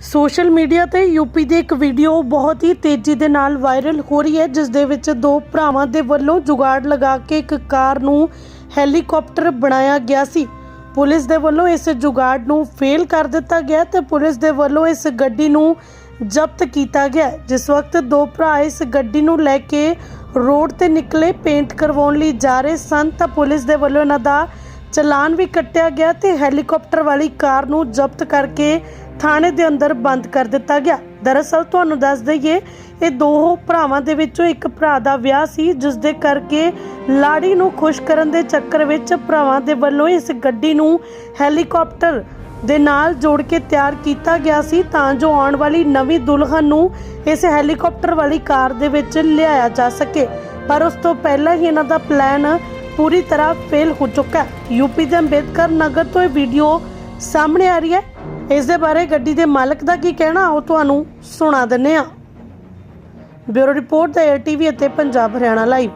Social media ਤੇ UP ਦੀ ਇੱਕ ਵੀਡੀਓ ਬਹੁਤ ਹੀ ਤੇਜ਼ੀ ਦੇ ਨਾਲ ਵਾਇਰਲ ਹੋ ਰਹੀ ਹੈ, ਜਿਸ ਦੇ ਵਿੱਚ ਦੋ ਭਰਾਵਾਂ ਦੇ ਵੱਲੋਂ ਜੁਗਾੜ ਲਗਾ ਕੇ ਇੱਕ ਕਾਰ ਨੂੰ ਹੈਲੀਕਾਪਟਰ ਬਣਾਇਆ ਗਿਆ ਸੀ। ਪੁਲਿਸ ਦੇ ਵੱਲੋਂ ਇਸ ਜੁਗਾੜ ਨੂੰ ਫੇਲ ਕਰ ਦਿੱਤਾ ਗਿਆ ਤੇ ਪੁਲਿਸ ਦੇ ਵੱਲੋਂ ਇਸ ਗੱਡੀ ਨੂੰ ਜ਼ਬਤ ਕੀਤਾ ਗਿਆ। ਜਿਸ ਵਕਤ ਦੋ ਭਰਾ ਇਸ ਗੱਡੀ ਨੂੰ ਲੈ ਕੇ ਰੋਡ ਤੇ ਨਿਕਲੇ, ਪੇਂਟ ਕਰਵਾਉਣ ਲਈ ਜਾ ਰਹੇ ਸਨ, ਤਾਂ ਪੁਲਿਸ ਦੇ ਵੱਲੋਂ ਇਹਨਾਂ ਦਾ ਚਲਾਨ ਵੀ ਕੱਟਿਆ ਗਿਆ ਤੇ ਹੈਲੀਕਾਪਟਰ ਵਾਲੀ ਕਾਰ ਨੂੰ ਜ਼ਬਤ ਕਰਕੇ ਥਾਣੇ ਦੇ ਅੰਦਰ ਬੰਦ ਕਰ ਦਿੱਤਾ ਗਿਆ। ਦਰਅਸਲ ਤੁਹਾਨੂੰ ਦੱਸ ਦਈਏ, ਇਹ ਦੋ ਭਰਾਵਾਂ ਦੇ ਵਿੱਚੋਂ ਇੱਕ ਭਰਾ ਦਾ ਵਿਆਹ ਸੀ ਜਿਸ ਦੇ ਕਰਕੇ ਲਾੜੀ ਨੂੰ ਖੁਸ਼ ਕਰਨ ਦੇ ਚੱਕਰ ਵਿੱਚ ਭਰਾਵਾਂ ਦੇ ਵੱਲੋਂ ਇਸ ਗੱਡੀ ਨੂੰ ਹੈਲੀਕਾਪਟਰ ਦੇ ਨਾਲ ਜੋੜ ਕੇ ਤਿਆਰ ਕੀਤਾ ਗਿਆ ਸੀ, ਤਾਂ ਜੋ ਆਉਣ ਵਾਲੀ ਨਵੀਂ ਦੁਲਹਨ ਨੂੰ ਇਸ ਹੈਲੀਕਾਪਟਰ ਵਾਲੀ ਕਾਰ ਦੇ ਵਿੱਚ ਲਿਆਇਆ ਜਾ ਸਕੇ। ਪਰ ਉਸ ਤੋਂ ਪਹਿਲਾਂ ਹੀ ਇਹਨਾਂ ਦਾ ਪਲਾਨ ਪੂਰੀ ਤਰ੍ਹਾਂ ਫੇਲ ਹੋ ਚੁੱਕਾ ਹੈ। ਯੂਪੀ ਦੇ ਅੰਬੇਦਕਰ ਨਗਰ ਤੋਂ ਇਹ ਵੀਡੀਓ ਸਾਹਮਣੇ ਆ ਰਹੀ ਹੈ। ਇਸ ਦੇ ਬਾਰੇ ਗੱਡੀ ਦੇ ਮਾਲਕ ਦਾ ਕੀ ਕਹਿਣਾ, ਉਹ ਤੁਹਾਨੂੰ ਸੁਣਾ ਦਿੰਨੇ ਆ ਬਿਊਰੋ ਰਿਪੋਰਟ ਦਾ ਏਟੀਵੀ ਅਤੇ ਪੰਜਾਬ ਹਰਿਆਣਾ ਲਾਈਵ